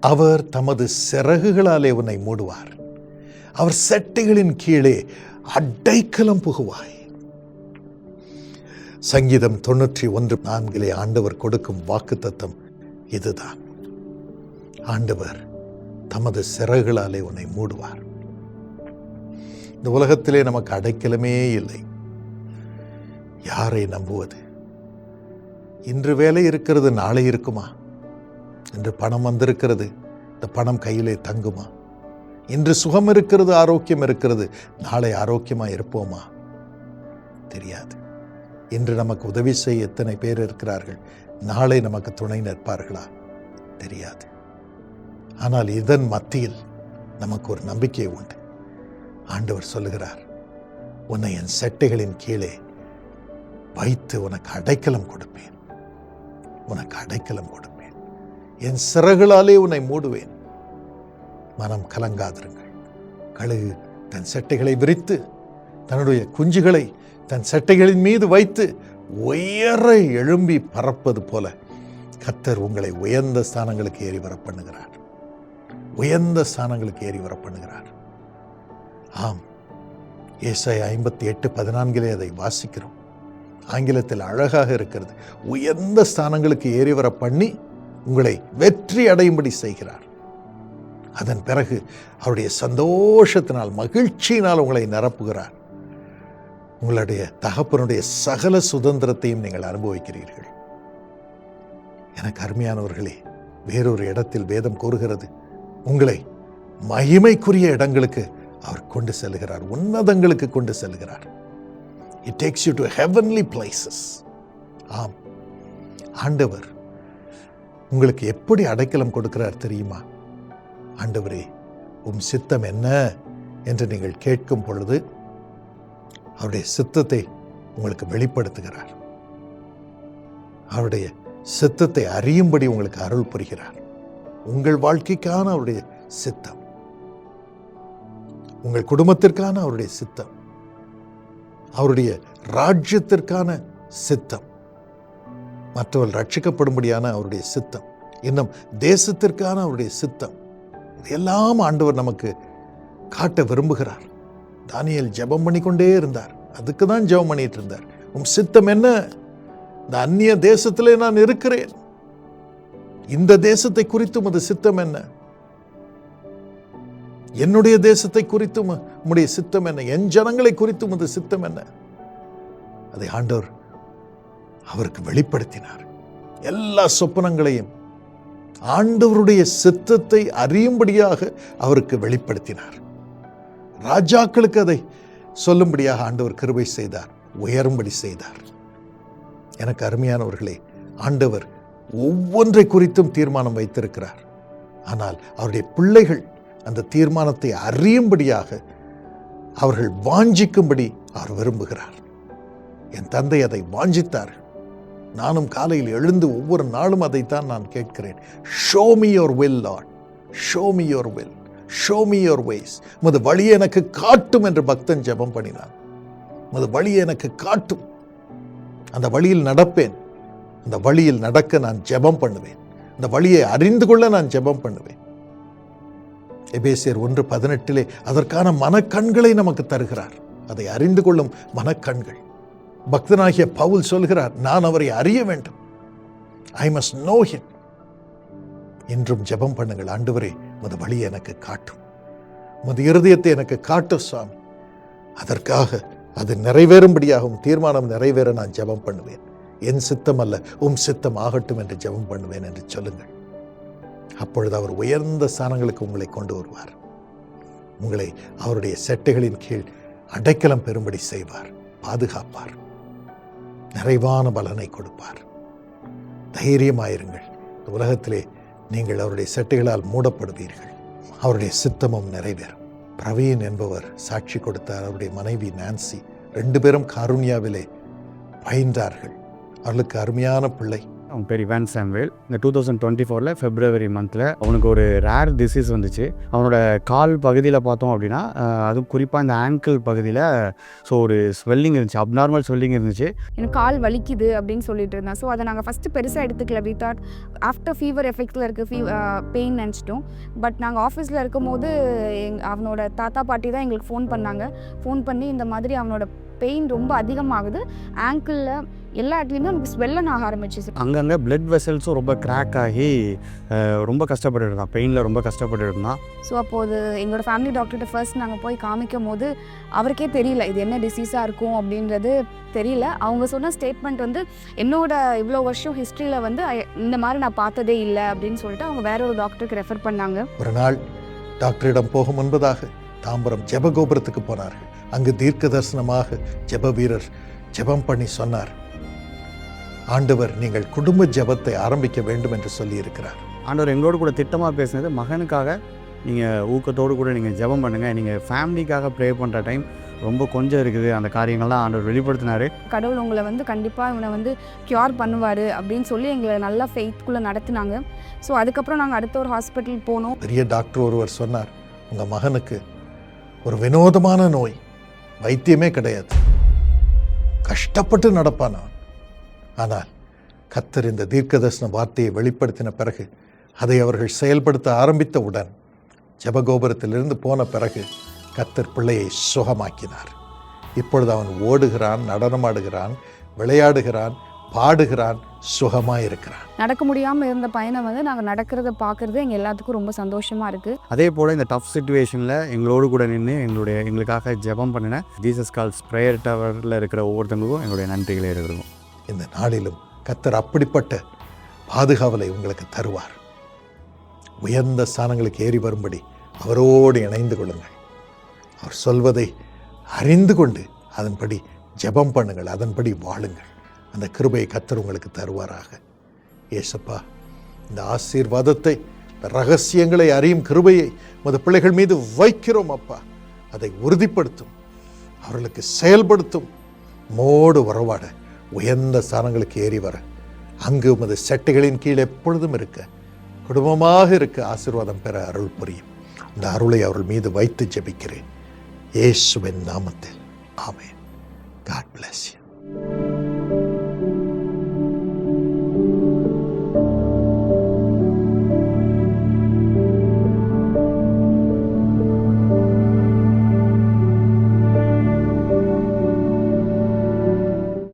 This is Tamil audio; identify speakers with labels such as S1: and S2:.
S1: அவர் தமது சிறகுகளாலே உன்னை மூடுவார். அவர் சட்டைகளின் கீழே அடைக்கலம் புகுவாய். சங்கீதம் தொண்ணூற்றி ஒன்று நான்கிலே ஆண்டவர் கொடுக்கும் வாக்குத்தத்தம் இதுதான். ஆண்டவர் தமது சிறகுகளாலே உன்னை மூடுவார். இந்த உலகத்திலே நமக்கு அடைக்கலமே இல்லை. யாரை நம்புவது? இன்று வேலை இருக்கிறது நாளை இருக்குமா? இன்று பணம் வந்திருக்கிறது. இந்த பணம் கையிலே தங்குமா? இன்று சுகம் இருக்கிறது ஆரோக்கியம் இருக்கிறது. நாளை ஆரோக்கியமா இருப்போமா? தெரியாது. இன்று நமக்கு உதவி செய்ய எத்தனை பேர் இருக்கிறார்கள்? நாளை நமக்கு துணை நிற்பார்களா? தெரியாது. ஆனால் இதன் மத்தியில் நமக்கு ஒரு நம்பிக்கை உண்டு. ஆண்டவர் சொல்லுகிறார் உன்னை என் செட்டைகளின் கீழே வைத்து உனக்கு அடைக்கலம் கொடுப்பேன். உனக்கு அடைக்கலம் கொடுப்பேன். என் சிறகுளாலே உன்னை மூடுவேன். மனம் கலங்காதிருங்கள். கழுகு தன் சட்டைகளை விரித்து தன்னுடைய குஞ்சுகளை தன் சட்டைகளின் மீது வைத்து உயர எழும்பி பறப்பது போல கத்தர் உங்களை உயர்ந்த ஸ்தானங்களுக்கு ஏறி வர பண்ணுகிறார் உயர்ந்த ஸ்தானங்களுக்கு ஏறி வர பண்ணுகிறார் ஆம். ஏசாய் ஐம்பத்தி எட்டு பதினான்கிலே அதை வாசிக்கிறோம். ஆங்கிலத்தில் அழகாக இருக்கிறது. உயர்ந்த ஸ்தானங்களுக்கு ஏறி வர பண்ணி உங்களை வெற்றி அடையும்படி செய்கிறார். அதன் பிறகு அவருடைய சந்தோஷத்தினால் மகிழ்ச்சியினால் உங்களை நிரப்புகிறார். உங்களுடைய தகப்பனுடைய சகல சுதந்திரத்தையும் நீங்கள் அனுபவிக்கிறீர்கள். எனக்கு அருமையானவர்களே வேறொரு இடத்தில் வேதம் கூறுகிறது. உங்களை மகிமைக்குரிய இடங்களுக்கு அவர் கொண்டு செல்கிறார். உன்னதங்களுக்கு கொண்டு செல்கிறார். It takes you to heavenly places ஆம். ஆண்டவர் உங்களுக்கு எப்படி அடைக்கலம் கொடுக்கிறார் தெரியுமா? ஆண்டவரே உம் சித்தம் என்ன என்று நீங்கள் கேட்கும் பொழுது அவருடைய சித்தத்தை உங்களுக்கு வெளிப்படுத்துகிறார். அவருடைய சித்தத்தை அறியும்படி உங்களுக்கு அருள் புரிகிறார். உங்கள் வாழ்க்கைக்கான அவருடைய சித்தம். உங்கள் குடும்பத்திற்கான அவருடைய சித்தம். அவருடைய ராஜ்யத்திற்கான சித்தம். மற்றவர்கள் ரட்சிக்கப்படும்படியான அவருடைய சித்தம். இன்னும் தேசத்திற்கான அவருடைய சித்தம். இதையெல்லாம் ஆண்டவர் நமக்கு காட்ட விரும்புகிறார். தானியல் ஜெபம் பண்ணிக்கொண்டே இருந்தார். அதுக்கு தான் ஜெபம் பண்ணிட்டு இருந்தார். உம் சித்தம் என்ன? இந்த அந்நிய தேசத்திலே நான் இருக்கிறேன். இந்த தேசத்தை குறித்தும் அது சித்தம் என்ன? என்னுடைய தேசத்தை குறித்தும் உம்முடைய சித்தம் என்ன? என் ஜனங்களை குறித்தும் அது சித்தம் என்ன? அதை ஆண்டவர் அவருக்கு வெளிப்படுத்தினார். எல்லா சொப்பனங்களையும் ஆண்டவருடைய சித்தத்தை அறியும்படியாக அவருக்கு வெளிப்படுத்தினார். ராஜாக்களுக்கு அதை சொல்லும்படியாக ஆண்டவர் கிருபை செய்தார் உயரும்படி செய்தார். எனக்கு அருமையானவர்களே ஆண்டவர் ஒவ்வொன்றை குறித்தும் தீர்மானம் வைத்திருக்கிறார். ஆனால் அவருடைய பிள்ளைகள் அந்த தீர்மானத்தை அறியும்படியாக அவர்கள் வாஞ்சிக்கும்படி அவர் விரும்புகிறார். என் தந்தை அதை வாஞ்சித்தார்கள் நானும் காலையில் எழுந்து ஒவ்வொரு நாளும் அதைத்தான் நான் கேட்கிறேன். Show me your will lord show me your will show me your ways உமது வழியை எனக்கு காட்டும் என்று பக்தன் ஜெபம் பண்ணினான். உமது வழியை எனக்கு காட்டும். அந்த வழியில் நடப்பேன். அந்த வழியில் நடக்க நான் ஜெபம் பண்ணுவேன். அந்த வழியை அறிந்து கொள்ள நான் ஜெபம் பண்ணுவேன். எபேசியர் ஒன்று பதினெட்டிலே அதற்கான மனக்கண்களை நமக்கு தருகிறார். அதை அறிந்து கொள்ளும் மனக்கண்கள். பக்தனாகிய பவுல் சொல்கிறார் நான் அவரை அறிய வேண்டும். ஐ மஸ்ட் நோ ஹிம் இன்றும் ஜெபம் பண்ணுங்கள். ஆண்டவரே உமது வழியை எனக்கு காட்டும் உமது இருதயத்தை எனக்கு காட்டும் சுவாமி அதற்காக அது நிறைவேறும்படியாகவும் தீர்மானம் நிறைவேற நான் ஜெபம் பண்ணுவேன். என் சித்தம் அல்ல உம் சித்தம் ஆகட்டும் என்று ஜெபம் பண்ணுவேன் என்று சொல்லுங்கள். அப்பொழுது அவர் உயர்ந்த ஸ்தானங்களுக்கு உங்களை கொண்டு வருவார். உங்களை அவருடைய செட்டைகளின் கீழ் அடைக்கலம் பெறும்படி செய்வார் பாதுகாப்பார். நிறைவான பலனை கொடுப்பார். தைரியமாயிருங்கள். இந்த உலகத்திலே நீங்கள் அவருடைய சட்டைகளால் மூடப்படுவீர்கள். அவருடைய சித்தமும் நிறைவேறும். பிரவீன் என்பவர் சாட்சி கொடுத்தார். அவருடைய மனைவி நான்சி. ரெண்டு பேரும் காருண்யாவிலே பயின்றார்கள். அவர்களுக்கு அருமையான பிள்ளை.
S2: அவன் பேர் இவான் சாம்வேல். இந்த டூ தௌசண்ட் டுவெண்ட்டி ஃபோரில் ஃபெப்ரவரி மந்தில் அவனுக்கு ஒரு ரேர் டிசீஸ் வந்துச்சு. அவனோட கால் பகுதியில் பார்த்தோம் அப்படின்னா அதுவும் குறிப்பாக இந்த ஆங்கிள் பகுதியில் ஸோ ஒரு ஸ்வெல்லிங் இருந்துச்சு அப்நார்மல் ஸ்வெல்லிங் இருந்துச்சு.
S3: எனக்கு கால் வலிக்குது அப்படின்னு சொல்லிட்டு இருந்தேன். ஸோ அதை நாங்கள் ஃபஸ்ட்டு பெருசாக எடுத்துக்கல. வி தாட் ஆஃப்டர் ஃபீவர் எஃபெக்ட்ஸில் இருக்க ஃபீ பெயின் நினச்சிட்டோம். பட் நாங்கள் ஆஃபீஸில் இருக்கும்போது எங் அவனோட தாத்தா பாட்டி தான் எங்களுக்கு ஃபோன் பண்ணாங்க. ஃபோன் பண்ணி இந்த மாதிரி அவனோட பெயின் ரொம்ப அதிகமாகுது. ஆங்கிளில் எல்லா இடத்துலையுமே அவனுக்கு ஸ்வெல்லன் ஆக ஆரம்பிச்சிச்சு.
S2: அங்கங்கே பிளட் வெசல்ஸும் ரொம்ப கிராக் ஆகி ரொம்ப கஷ்டப்பட்டு இருந்தான் பெயினில் ரொம்ப கஷ்டப்பட்டு இருந்தான்
S3: ஸோ அப்போது எங்களோட ஃபேமிலி டாக்டர்கிட்ட ஃபர்ஸ்ட் நாங்கள் போய் காமிக்கும் போது அவருக்கே தெரியல இது என்ன டிசீஸாக இருக்கும் அப்படின்றது தெரியல. அவங்க சொன்ன ஸ்டேட்மெண்ட் வந்து என்னோட இவ்வளோ வருஷம் ஹிஸ்ட்ரியில் வந்து இந்த மாதிரி நான் பார்த்ததே இல்லை அப்படின்னு சொல்லிட்டு அவங்க வேற ஒரு டாக்டருக்கு ரெஃபர் பண்ணாங்க.
S1: ஒரு நாள் டாக்டரிடம் போகும் முன்பதாக தாம்பரம் ஜெபகோபுரத்துக்கு போனார்கள். அங்கு தீர்க்க தரிசனமாக ஜெப வீரர் ஜெபம் பண்ணி சொன்னார். ஆண்டவர் நீங்கள் குடும்ப ஜெபத்தை ஆரம்பிக்க வேண்டும் என்று சொல்லியிருக்கிறார்.
S2: ஆண்டவர் எங்களோட கூட திட்டமாக பேசினது மகனுக்காக நீங்கள் ஊக்கத்தோடு கூட நீங்கள் ஜெபம் பண்ணுங்கள் நீங்கள் ஃபேமிலிக்காக ப்ரே பண்ணுற டைம் ரொம்ப கொஞ்சம் இருக்குது அந்த காரியங்கள்லாம் ஆண்டவர் வெளிப்படுத்தினாரு.
S3: கடவுள் உங்களை வந்து கண்டிப்பாக இவனை வந்து க்யூர் பண்ணுவார் அப்படின்னு சொல்லி எங்களை நல்லா ஃபெய்த்குள்ளே நடத்தினாங்க. ஸோ அதுக்கப்புறம் நாங்கள் அடுத்த ஒரு ஹாஸ்பிட்டல் போனோம்.
S1: பெரிய டாக்டர் ஒருவர் சொன்னார் உங்க மகனுக்கு ஒரு வினோதமான நோய் வைத்தியமே கிடையாது. கஷ்டப்பட்டு நடப்பான் அவன். ஆனால் கத்தர் இந்த தீர்க்கதர்சன வார்த்தையை வெளிப்படுத்தின பிறகு அதை அவர்கள் செயல்படுத்த ஆரம்பித்தவுடன் ஜெபகோபுரத்திலிருந்து போன பிறகு கத்தர் பிள்ளையை சுகமாக்கினார். இப்பொழுது அவன் ஓடுகிறான் நடனமாடுகிறான் விளையாடுகிறான் பாடுகிறான் சுகமாக இருக்கிறான்
S3: நடக்க முடியாமல் இருந்த பையனை வந்து நாங்கள் நடக்கிறத பார்க்குறது எங்கள் எல்லாத்துக்கும் ரொம்ப சந்தோஷமாக இருக்குது
S2: அதே போல் இந்த டஃப் சுச்சுவேஷனில் எங்களோடு கூட நின்று எங்களுடைய எங்களுக்காக ஜெபம் பண்ணின ஜீசஸ் கால்ஸ் ப்ரேயர் டவரில் இருக்கிற ஒவ்வொருத்தவங்களுக்கும் எங்களுடைய நன்றிகளே இருக்கிறோம்
S1: இந்த நாளிலும் கத்தர் அப்படிப்பட்ட பாதுகாவலை உங்களுக்கு தருவார். உயர்ந்த ஸ்தானங்களுக்கு ஏறி வரும்படி அவரோடு இணைந்து கொள்ளுங்கள். அவர் சொல்வதை அறிந்து கொண்டு அதன்படி ஜெபம் பண்ணுங்கள் அதன்படி வாழுங்கள். அந்த கிருபையை கத்தர் உங்களுக்கு தருவாராக. ஏசப்பா இந்த ஆசீர்வாதத்தை ரகசியங்களை அறியும் கிருபையை மது பிள்ளைகள் மீது வைக்கிறோம் அப்பா. அதை உறுதிப்படுத்தும் அவர்களுக்கு செயல்படுத்தும். மோடு உறவாட உயர்ந்த ஸ்தானங்களுக்கு ஏறி வர அங்கு உமது செட்டைகளின் கீழ் எப்பொழுதும் இருக்க குடும்பமாக இருக்க ஆசீர்வாதம் பெற அருள் புரியும். இந்த அருளை அவர்கள் மீது வைத்து ஜெபிக்கிறேன். இயேசுவின் நாமத்தில். ஆமே காட் பிளஸ் யூ